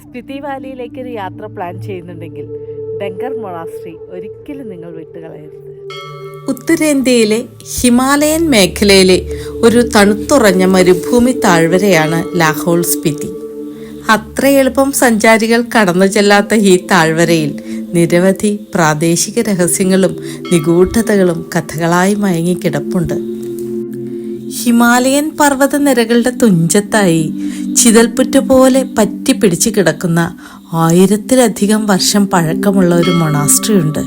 സ്പിതി വാലിയിലേക്ക് ഒരു യാത്ര പ്ലാൻ ചെയ്യുന്നുണ്ടെങ്കിൽ ഡെങ്കർ മൊണാസ്ട്രി ഒരിക്കലും നിങ്ങൾ വിട്ടുകളയരുത്. ഉത്തരേന്ത്യയിലെ ഹിമാലയൻ മേഖലയിലെ ഒരു തണുത്തുറഞ്ഞ മരുഭൂമി താഴ്വരയാണ് ലാഹോൾ സ്പിതി അത്ര എളുപ്പം സഞ്ചാരികൾ കടന്നു ചെല്ലാത്ത ഈ താഴ്വരയിൽ നിരവധി പ്രാദേശിക രഹസ്യങ്ങളും നിഗൂഢതകളും കഥകളായി മയങ്ങിക്കിടപ്പുണ്ട് ഹിമാലയൻ പർവതനിരകളുടെ തുഞ്ചത്തായി ചിതൽപുറ്റ പോലെ പറ്റിപ്പിടിച്ച് കിടക്കുന്ന ആയിരത്തിലധികം വർഷം പഴക്കമുള്ള ഒരു മൊണാസ്ട്രി ഉണ്ട്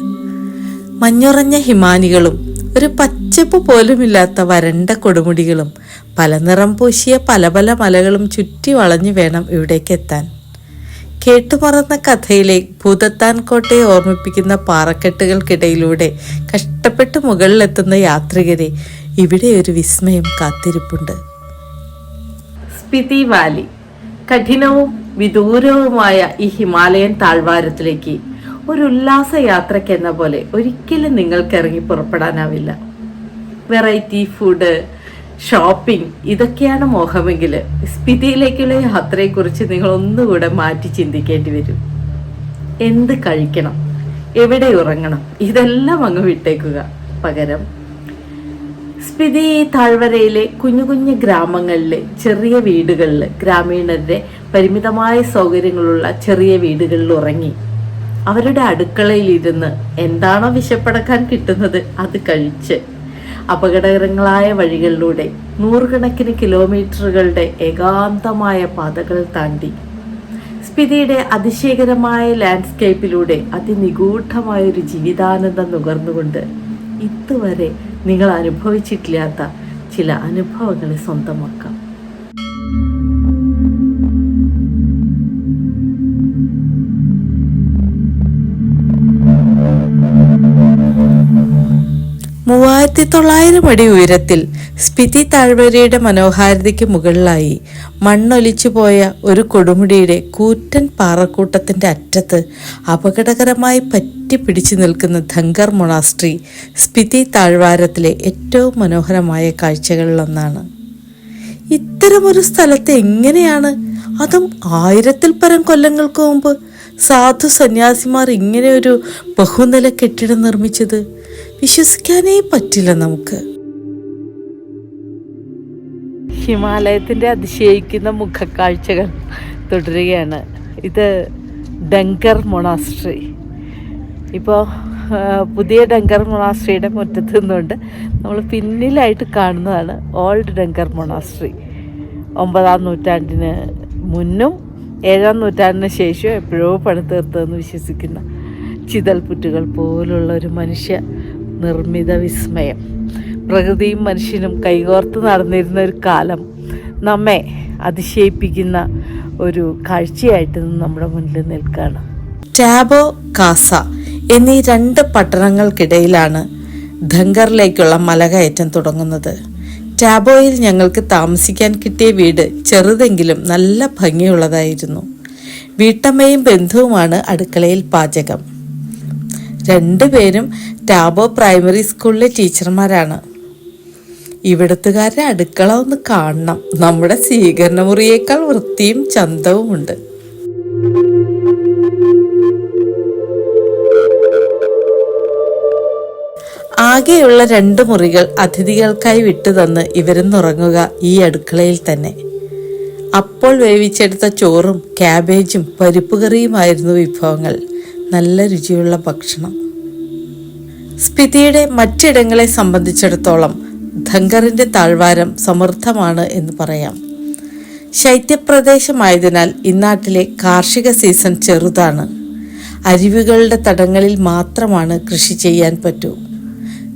മഞ്ഞുറഞ്ഞ ഹിമാനികളും ഒരു പച്ചപ്പ് പോലുമില്ലാത്ത വരണ്ട കൊടുമുടികളും പല നിറം പൂശിയ പല പല മലകളും ചുറ്റി വളഞ്ഞു വേണം ഇവിടേക്ക് എത്താൻ കേട്ടുമറന്ന കഥയിലെ ഭൂതത്താൻ കോട്ടയെ ഓർമ്മിപ്പിക്കുന്ന പാറക്കെട്ടുകൾക്കിടയിലൂടെ കഷ്ടപ്പെട്ട് മുകളിലെത്തുന്ന യാത്രികരെ ഇവിടെ ഒരു വിസ്മയം കാത്തിരിപ്പുണ്ട്. സ്പിതി വാലി കഠിനവും വിദൂരവുമായ ഈ ഹിമാലയൻ താഴ്വാരത്തിലേക്ക് ഒരു ഉല്ലാസ യാത്രയ്ക്ക് എന്ന പോലെ ഒരിക്കലും നിങ്ങൾക്ക് ഇറങ്ങി പുറപ്പെടാനാവില്ല. വെറൈറ്റി ഫുഡ് ഷോപ്പിംഗ് ഇതൊക്കെയാണ് മോഹമെങ്കിൽ സ്പിതിയിലേക്കുള്ള യാത്രയെക്കുറിച്ച് നിങ്ങൾ ഒന്നുകൂടെ മാറ്റി ചിന്തിക്കേണ്ടി വരും. എന്ത് കഴിക്കണം? എവിടെ ഉറങ്ങണം? ഇതെല്ലാം അങ്ങ് വിട്ടേക്കുക. പകരം സ്പിതി താഴ്വരയിലെ കുഞ്ഞു കുഞ്ഞു ഗ്രാമങ്ങളിലെ ചെറിയ വീടുകളിൽ ഗ്രാമീണരുടെ പരിമിതമായ സൗകര്യങ്ങളുള്ള ചെറിയ വീടുകളിൽ ഉറങ്ങി. അവരുടെ അടുക്കളയിൽ ഇരുന്ന് എന്താണോ വിശപ്പടക്കാൻ കിട്ടുന്നത് അത് കഴിച്ച് അപകടകരങ്ങളായ വഴികളിലൂടെ നൂറുകണക്കിന് കിലോമീറ്ററുകളുടെ ഏകാന്തമായ പാതകൾ താണ്ടി. സ്പിതിയുടെ അതിശയകരമായ ലാൻഡ്സ്കേപ്പിലൂടെ അതിനിഗൂഢമായ ഒരു ജീവിതാനന്ദം നുകർന്നുകൊണ്ട് ഇതുവരെ നിങ്ങൾ അനുഭവിച്ചിട്ടില്ലാത്ത ചില അനുഭവങ്ങളെ സ്വന്തമാക്കാം. മൂവായിരത്തി തൊള്ളായിരം അടി ഉയരത്തിൽ സ്പിതി താഴ്വരയുടെ മനോഹാരിതയ്ക്ക് മുകളിലായി മണ്ണൊലിച്ചു പോയ ഒരു കൊടുമുടിയുടെ കൂറ്റൻ പാറക്കൂട്ടത്തിന്റെ അറ്റത്ത് അപകടകരമായി പറ്റി പിടിച്ചു നിൽക്കുന്ന ധങ്കർ മൊണാസ്ട്രി സ്പിതി താഴ്വാരത്തിലെ ഏറ്റവും മനോഹരമായ കാഴ്ചകളിലൊന്നാണ്. ഇത്തരമൊരു സ്ഥലത്ത് എങ്ങനെയാണ്? അതും ആയിരത്തിൽ പരം കൊല്ലങ്ങൾക്ക് മുമ്പ് സാധു സന്യാസിമാർ ഇങ്ങനെ ഒരു ബഹുനില കെട്ടിടം നിർമ്മിച്ചത്? വിശ്വസിക്കാനേ പറ്റില്ല നമുക്ക്. ഹിമാലയത്തിന്റെ അതിശയിക്കുന്ന മുഖക്കാഴ്ചകൾ തുടരുകയാണ്. ഇത് ഡങ്കർ മൊണാസ്ട്രി. ഇപ്പോൾ പുതിയ ഡങ്കർ മൊണാസ്ട്രിയുടെ മുറ്റത്ത് നിന്നുകൊണ്ട് നമ്മൾ പിന്നിലായിട്ട് കാണുന്നതാണ് ഓൾഡ് ഡങ്കർ മൊണാസ്ട്രി. ഒമ്പതാം നൂറ്റാണ്ടിന് മുന്നും ഏഴാം നൂറ്റാണ്ടിന് ശേഷം എപ്പോഴോ പണി തീർത്തതെന്ന് വിശ്വസിക്കുന്ന ചിതൽപുറ്റുകൾ പോലുള്ള ഒരു മനുഷ്യ നിർമ്മിത വിസ്മയം. പ്രകൃതിയും മനുഷ്യനും കൈകോർത്ത് നടന്നിരുന്ന ഒരു കാലം നമ്മെ അതിശയിപ്പിക്കുന്ന ഒരു കാഴ്ചയായിട്ട് നമ്മുടെ മുന്നിൽ നിൽക്കുകയാണ്. ടാബോ കാസ എന്നീ രണ്ട് പട്ടണങ്ങൾക്കിടയിലാണ് ധങ്കറിലേക്കുള്ള മലകയറ്റം തുടങ്ങുന്നത്. ടാബോയിൽ ഞങ്ങൾക്ക് താമസിക്കാൻ കിട്ടിയ വീട് ചെറുതെങ്കിലും നല്ല ഭംഗിയുള്ളതായിരുന്നു. വീട്ടമ്മയും ബന്ധുവുമാണ് അടുക്കളയിൽ പാചകം. രണ്ടുപേരും ടാബോ പ്രൈമറി സ്കൂളിലെ ടീച്ചർമാരാണ്. ഇവിടത്തുകാരുടെ അടുക്കള ഒന്ന് കാണണം. നമ്മുടെ സ്വീകരണ മുറിയേക്കാൾ വൃത്തിയും ചന്തവുമുണ്ട്. ആകെയുള്ള രണ്ട് മുറികൾ അതിഥികൾക്കായി വിട്ടുതന്ന് ഇവരെന്നുറങ്ങുക ഈ അടുക്കളയിൽ തന്നെ. അപ്പോൾ വേവിച്ചെടുത്ത ചോറും ക്യാബേജും പരിപ്പുകറിയുമായിരുന്നു വിഭവങ്ങൾ. നല്ല രുചിയുള്ള ഭക്ഷണം. സ്പിതിയുടെ മറ്റിടങ്ങളെ സംബന്ധിച്ചിടത്തോളം ധങ്കറിന്റെ താഴ്വാരം സമൃദ്ധമാണ് എന്ന് പറയാം. ശൈത്യപ്രദേശമായതിനാൽ ഇന്നാട്ടിലെ കാർഷിക സീസൺ ചെറുതാണ്. അരുവികളുടെ തടങ്ങളിൽ മാത്രമാണ് കൃഷി ചെയ്യാൻ പറ്റൂ.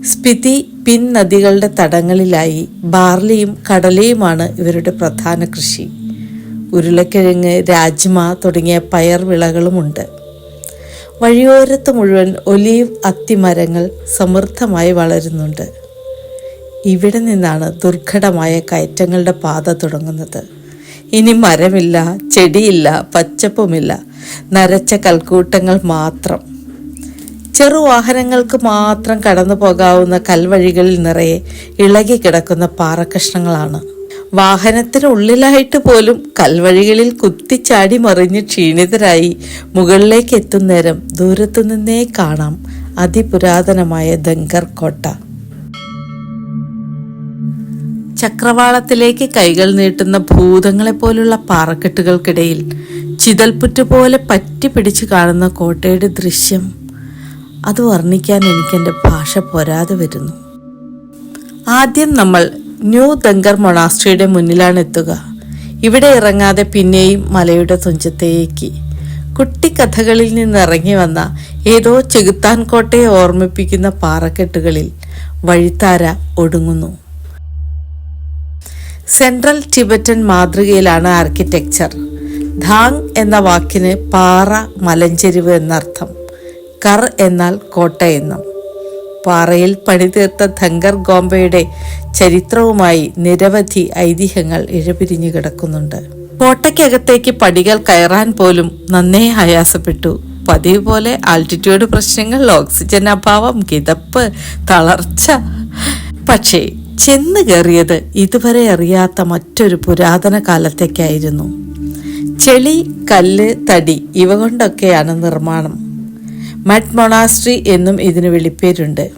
സ്പിതി പിൻ നദികളുടെ തടങ്ങളിലായി ബാർലിയും കടലയുമാണ് ഇവരുടെ പ്രധാന കൃഷി. ഉരുളക്കിഴങ്ങ് രാജ്മ തുടങ്ങിയ പയർ വിളകളുമുണ്ട്. വഴിയോരത്ത് മുഴുവൻ ഒലീവ് അത്തിമരങ്ങൾ സമൃദ്ധമായി വളരുന്നുണ്ട്. ഇവിടെ നിന്നാണ് ദുർഘടമായ കയറ്റങ്ങളുടെ പാത തുടങ്ങുന്നത്. ഇനി മരമില്ല ചെടിയില്ല പച്ചപ്പുമില്ല നരച്ച കൽക്കൂട്ടങ്ങൾ മാത്രം. ചെറുവാഹനങ്ങൾക്ക് മാത്രം കടന്നു പോകാവുന്ന കൽവഴികളിൽ നിറയെ ഇളകി കിടക്കുന്ന പാറക്കഷ്ണങ്ങളാണ് വാഹനത്തിനുള്ളിലായിട്ട് പോലും കൽവഴികളിൽ കുത്തിച്ചാടി മറിഞ്ഞ് ക്ഷീണിതരായി മുകളിലേക്ക് എത്തുന്നേരം ദൂരത്തു നിന്നേ കാണാം അതിപുരാതനമായ ദങ്കർ കോട്ട. ചക്രവാളത്തിലേക്ക് കൈകൾ നീട്ടുന്ന ഭൂതങ്ങളെപ്പോലുള്ള പാറക്കെട്ടുകൾക്കിടയിൽ ചിതൽപുറ്റ് പോലെ പറ്റി പിടിച്ചു കാണുന്ന കോട്ടയുടെ ദൃശ്യം. അത് വർണിക്കാൻ എനിക്കെന്റെ ഭാഷ പോരാതെ വരുന്നു. ആദ്യം നമ്മൾ ന്യൂ ദങ്കർ മൊണാസ്ട്രിയുടെ മുന്നിലാണ് എത്തുക. ഇവിടെ ഇറങ്ങാതെ പിന്നെയും മലയുടെ തുഞ്ചത്തേക്ക്. കുട്ടിക്കഥകളിൽ നിന്ന് ഇറങ്ങി വന്ന ഏതോ ചെകുത്താൻ കോട്ടയെ ഓർമ്മിപ്പിക്കുന്ന പാറക്കെട്ടുകളിൽ വഴിത്താര ഒടുങ്ങുന്നു. സെൻട്രൽ ടിബറ്റൻ മാതൃകയിലാണ് ആർക്കിടെക്ചർ. ധാങ് എന്ന വാക്കിന് പാറ മലഞ്ചെരിവ് എന്നർത്ഥം. കർ എന്നാൽ കോട്ട എന്നും. പാറയിൽ പണിതീർത്ത ധങ്കർ ഗോംബയുടെ ചരിത്രവുമായി നിരവധി ഐതിഹ്യങ്ങൾ ഇഴപിരിഞ്ഞു കിടക്കുന്നുണ്ട്. കോട്ടയ്ക്കകത്തേക്ക് പടികൾ കയറാൻ പോലും നന്നേ ആയാസപ്പെട്ടു. പതിവ് പോലെ ആൾട്ടിറ്റ്യൂഡ് പ്രശ്നങ്ങൾ ഓക്സിജൻ അഭാവം കിതപ്പ് തളർച്ച. പക്ഷേ ചെന്ന് കയറിയത് ഇതുവരെ അറിയാത്ത മറ്റൊരു പുരാതന കാലത്തേക്കായിരുന്നു. ചെളി കല്ല് തടി ഇവ കൊണ്ടൊക്കെയാണ് നിർമ്മാണം. മഡ് മൊണാസ്ട്രി എന്നും ഇതിന് വിളിപ്പേരുണ്ട്.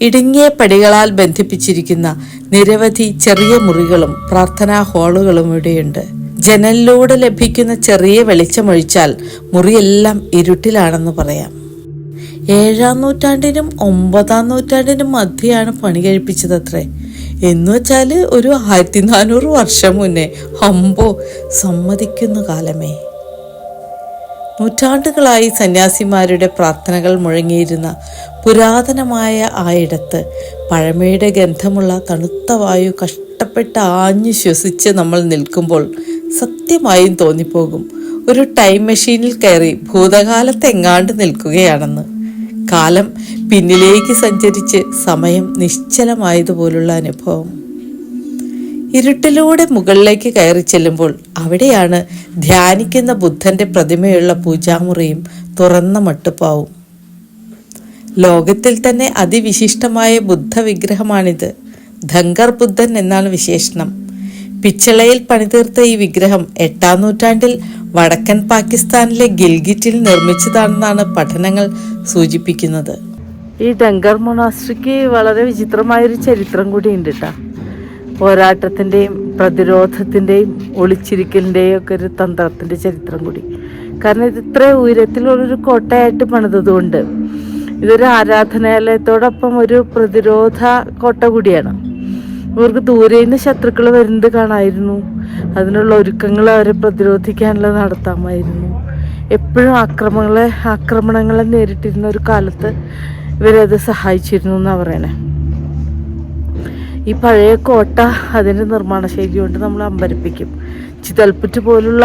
ഇടുങ്ങിയ പടികളാൽ ബന്ധിപ്പിച്ചിരിക്കുന്ന നിരവധി ചെറിയ മുറികളും പ്രാർത്ഥനാ ഹാളുകളും ഇവിടെയുണ്ട്. ജനലിലൂടെ ലഭിക്കുന്ന ചെറിയ വെളിച്ചമൊഴിച്ചാൽ മുറിയെല്ലാം ഇരുട്ടിലാണെന്ന് പറയാം. ഏഴാം നൂറ്റാണ്ടിനും ഒമ്പതാം നൂറ്റാണ്ടിനും മധ്യയാണ് പണി കഴിപ്പിച്ചതത്രേ. എന്ന് വെച്ചാൽ ഒരു ആയിരത്തി നാനൂറ് വർഷം മുന്നേ. അമ്പോ സമ്മതിക്കുന്ന കാലമേ. നൂറ്റാണ്ടുകളായി സന്യാസിമാരുടെ പ്രാർത്ഥനകൾ മുഴങ്ങിയിരുന്ന പുരാതനമായ ആയിടത്ത് പഴമയുടെ ഗന്ധമുള്ള തണുത്ത വായു കഷ്ടപ്പെട്ട് ആഞ്ഞു ശ്വസിച്ച് നമ്മൾ നിൽക്കുമ്പോൾ സത്യമായും തോന്നിപ്പോകും. ഒരു ടൈം മെഷീനിൽ കയറി ഭൂതകാലത്ത് എങ്ങാണ്ട് നിൽക്കുകയാണെന്ന്. കാലം പിന്നിലേക്ക് സഞ്ചരിച്ച് സമയം നിശ്ചലമായതുപോലുള്ള അനുഭവം. ഇരുട്ടിലൂടെ മുകളിലേക്ക് കയറി ചെല്ലുമ്പോൾ അവിടെയാണ് ധ്യാനിക്കുന്ന ബുദ്ധന്റെ പ്രതിമയുള്ള പൂജാമുറിയും തുറന്ന മട്ടുപ്പാവും. ലോകത്തിൽ തന്നെ അതിവിശിഷ്ടമായ ബുദ്ധ വിഗ്രഹമാണിത് ധങ്കർ ബുദ്ധൻ എന്നാണ് വിശേഷണം. പിച്ചളയിൽ പണിതീർത്ത ഈ വിഗ്രഹം എട്ടാം നൂറ്റാണ്ടിൽ വടക്കൻ പാകിസ്ഥാനിലെ ഗിൽഗിറ്റിൽ നിർമ്മിച്ചതാണെന്നാണ് പഠനങ്ങൾ സൂചിപ്പിക്കുന്നത്. ഈ ഡങ്കർ മൊണാസ്ട്രിക്ക് വളരെ വിചിത്രമായൊരു ചരിത്രം കൂടിയുണ്ട് കേട്ടോ പോരാട്ടത്തിന്റെയും പ്രതിരോധത്തിന്റെയും ഒളിച്ചിരിക്കലിന്റെയും ഒക്കെ ഒരു തന്ത്രത്തിന്റെ ചരിത്രം കൂടി. കാരണം ഇത് ഇത്ര ഉയരത്തിലുള്ളൊരു കോട്ടയായിട്ട് പണിതതുകൊണ്ട് ഇതൊരു ആരാധനാലയത്തോടൊപ്പം ഒരു പ്രതിരോധ കോട്ട കൂടിയാണ്. ഇവർക്ക് ദൂരെ നിന്ന് ശത്രുക്കൾ വരുന്നത് കാണായിരുന്നു. അതിനുള്ള ഒരുക്കങ്ങൾ അവരെ പ്രതിരോധിക്കാനുള്ള നടത്താമായിരുന്നു. എപ്പോഴും ആക്രമണങ്ങളെ ആക്രമണങ്ങളെ നേരിട്ടിരുന്ന ഒരു കാലത്ത് ഇവരത് സഹായിച്ചിരുന്നു എന്നാണ് പറയണേ. ഈ പഴയ കോട്ട അതിന്റെ നിർമ്മാണ ശൈലി കൊണ്ട് നമ്മൾ അമ്പരപ്പിക്കും. ചിതൽപ്പുറ്റ് പോലുള്ള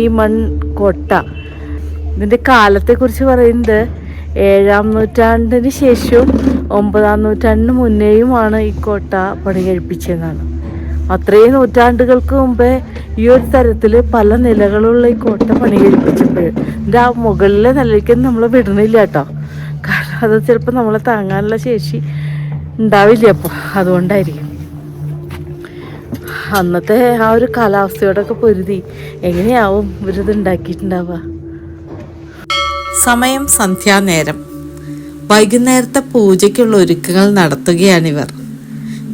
ഈ മൺ കോട്ട. ഇതിന്റെ കാലത്തെക്കുറിച്ച് പറയുന്നത് ഏഴാം നൂറ്റാണ്ടിന് ശേഷവും ഒമ്പതാം നൂറ്റാണ്ടിന് മുന്നേയുമാണ് ഈ കോട്ട പണി കഴിപ്പിച്ചതെന്നാണ് അത്രയും നൂറ്റാണ്ടുകൾക്ക് മുമ്പേ ഈ ഒരു തരത്തിൽ പല നിലകളുള്ള ഈ കോട്ട പണി കഴിപ്പിച്ചപ്പോൾ ഇതിന്റെ ആ മുകളിലെ നിലയ്ക്ക് നമ്മൾ വിടണില്ല കേട്ടോ. കാരണം അത് ചിലപ്പോൾ നമ്മളെ താങ്ങാനുള്ള ശേഷി ഉണ്ടാവില്ല അപ്പോൾ അതുകൊണ്ടായിരിക്കും. അന്നത്തെ ആ ഒരു കാലാവസ്ഥയോടൊക്കെ പൊരുതി. എങ്ങനെയാവും ഇവരിത് ഉണ്ടാക്കിയിട്ടുണ്ടാവുക? സമയം സന്ധ്യാനേരം വൈകുന്നേരത്തെ പൂജയ്ക്കുള്ള ഒരുക്കങ്ങൾ നടത്തുകയാണിവർ.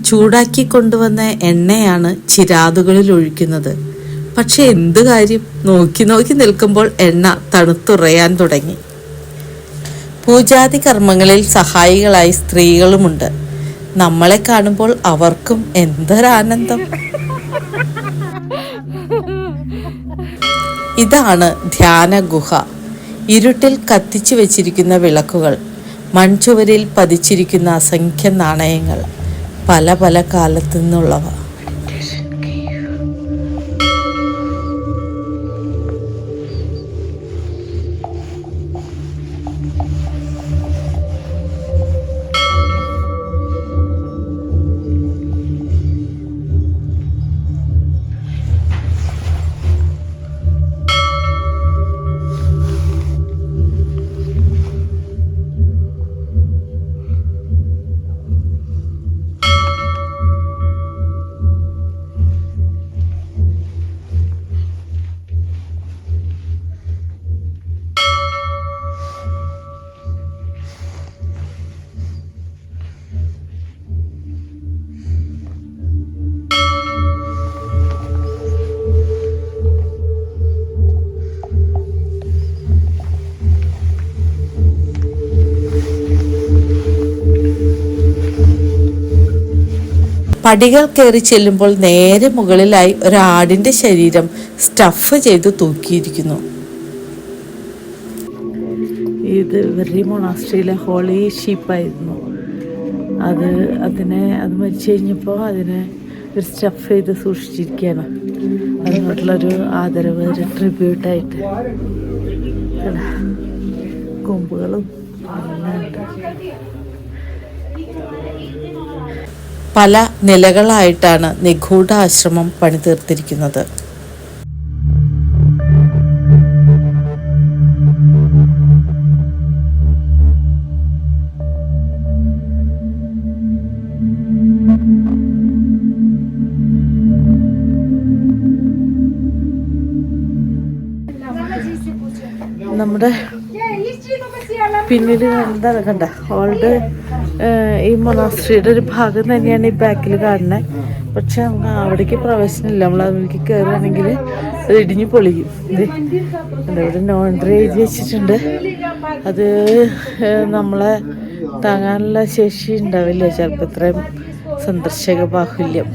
ചൂടാക്കി കൊണ്ടുവന്ന എണ്ണയാണ് ചിരാതുകളിൽ ഒഴിക്കുന്നത്. പക്ഷെ എന്ത് കാര്യം? നോക്കി നോക്കി നിൽക്കുമ്പോൾ എണ്ണ തണുത്തുറയാൻ തുടങ്ങി. പൂജാതി കർമ്മങ്ങളിൽ സഹായികളായി സ്ത്രീകളുമുണ്ട്. നമ്മളെ കാണുമ്പോൾ അവർക്കും എന്തൊരാനന്ദം. ഇതാണ് ധ്യാന ഗുഹ. ഇരുട്ടിൽ കത്തിച്ചു വെച്ചിരിക്കുന്ന വിളക്കുകൾ മൺചുവരിൽ പതിച്ചിരിക്കുന്ന അസംഖ്യം നാണയങ്ങൾ പല പല കാലത്തു നിന്നുള്ളവ പടികൾ കയറി ചെല്ലുമ്പോൾ നേരെ മുകളിലായി ഒരാടിന്റെ ശരീരം സ്റ്റഫ് ചെയ്ത് തൂക്കിയിരിക്കുന്നു. ഇത് വെറി മൊണാസ്ട്രിയിലെ ഹോളി ഷീപ്പായിരുന്നു. അത് അതിനെ അത് മരിച്ചു കഴിഞ്ഞപ്പോൾ അതിനെ ഒരു സ്റ്റഫ് ചെയ്ത് സൂക്ഷിച്ചിരിക്കുകയാണ്. അതിനോട്ടുള്ളൊരു ആദരവ് ഒരു ട്രിബ്യൂട്ടായിട്ട്? കൊമ്പുകളും എല്ലാം ഉണ്ട് പല നിലകളായിട്ടാണ് നിഗൂഢ ആശ്രമം പണിതീർത്തിരിക്കുന്നത്. നമ്മുടെ പിന്നിൽ എന്താണ് കണ്ട? ഓൾഡ് ഈ മൊണാസ്ട്രിയുടെ ഒരു ഭാഗം തന്നെയാണ് ഈ ബാക്കിൽ കാണുന്നത് പക്ഷെ നമുക്ക് അവിടേക്ക് പ്രവേശനമില്ല. നമ്മൾ അതിലേക്ക് കയറുകയാണെങ്കിൽ അത് ഇടിഞ്ഞു പൊളിയും. ഇത് ഇവിടെ നോൺട്രി എഴുതി വെച്ചിട്ടുണ്ട്. അത് നമ്മളെ താങ്ങാനുള്ള ശേഷി ഉണ്ടാവില്ല? ചിലപ്പോൾ ഇത്രയും സന്ദർശക ബാഹുല്യം.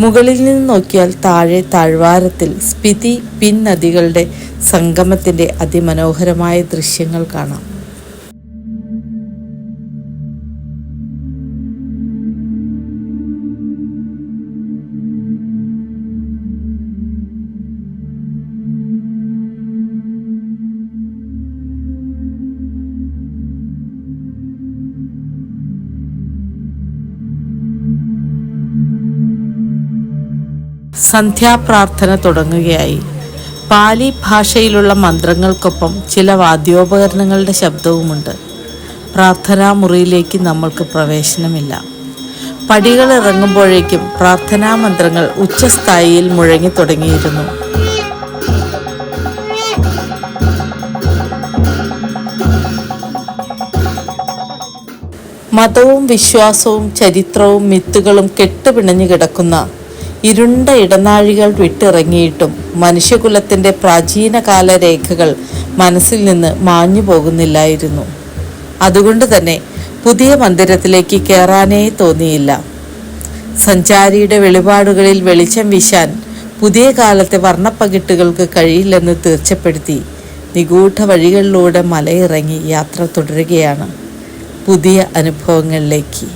മുകളിൽ നിന്ന് നോക്കിയാൽ താഴെ താഴ്വാരത്തിൽ സ്പിതി പിൻ നദികളുടെ സംഗമത്തിന്റെ അതിമനോഹരമായ ദൃശ്യങ്ങൾ കാണാം. സന്ധ്യാപ്രാർത്ഥന തുടങ്ങുകയായി. പാലി ഭാഷയിലുള്ള മന്ത്രങ്ങൾക്കൊപ്പം ചില വാദ്യോപകരണങ്ങളുടെ ശബ്ദവുമുണ്ട്. പ്രാർത്ഥനാ മുറിയിലേക്ക് നമ്മൾക്ക് പ്രവേശനമില്ല. പടികൾ ഇറങ്ങുമ്പോഴേക്കും പ്രാർത്ഥനാ മന്ത്രങ്ങൾ ഉച്ചസ്ഥായിയിൽ മുഴങ്ങി തുടങ്ങിയിരുന്നു. മതവും വിശ്വാസവും ചരിത്രവും മിത്തുകളും കെട്ടുപിണഞ്ഞു കിടക്കുന്ന ഇരുണ്ട ഇടനാഴികൾ വിട്ടിറങ്ങിയിട്ടും മനുഷ്യകുലത്തിന്റെ പ്രാചീനകാല രേഖകൾ മനസ്സിൽ നിന്ന് മാഞ്ഞു പോകുന്നില്ലായിരുന്നു. അതുകൊണ്ട് തന്നെ പുതിയ മന്ദിരത്തിലേക്ക് കയറാനേ തോന്നിയില്ല. സഞ്ചാരിയുടെ വെളിപാടുകളിൽ വെളിച്ചം വീശാൻ പുതിയ കാലത്തെ വർണപ്പകിട്ടുകൾക്ക് കഴിയില്ലെന്ന് തീർച്ചപ്പെടുത്തി നിഗൂഢ വഴികളിലൂടെ മലയിറങ്ങി യാത്ര തുടരുകയാണ് പുതിയ അനുഭവങ്ങളിലേക്ക്.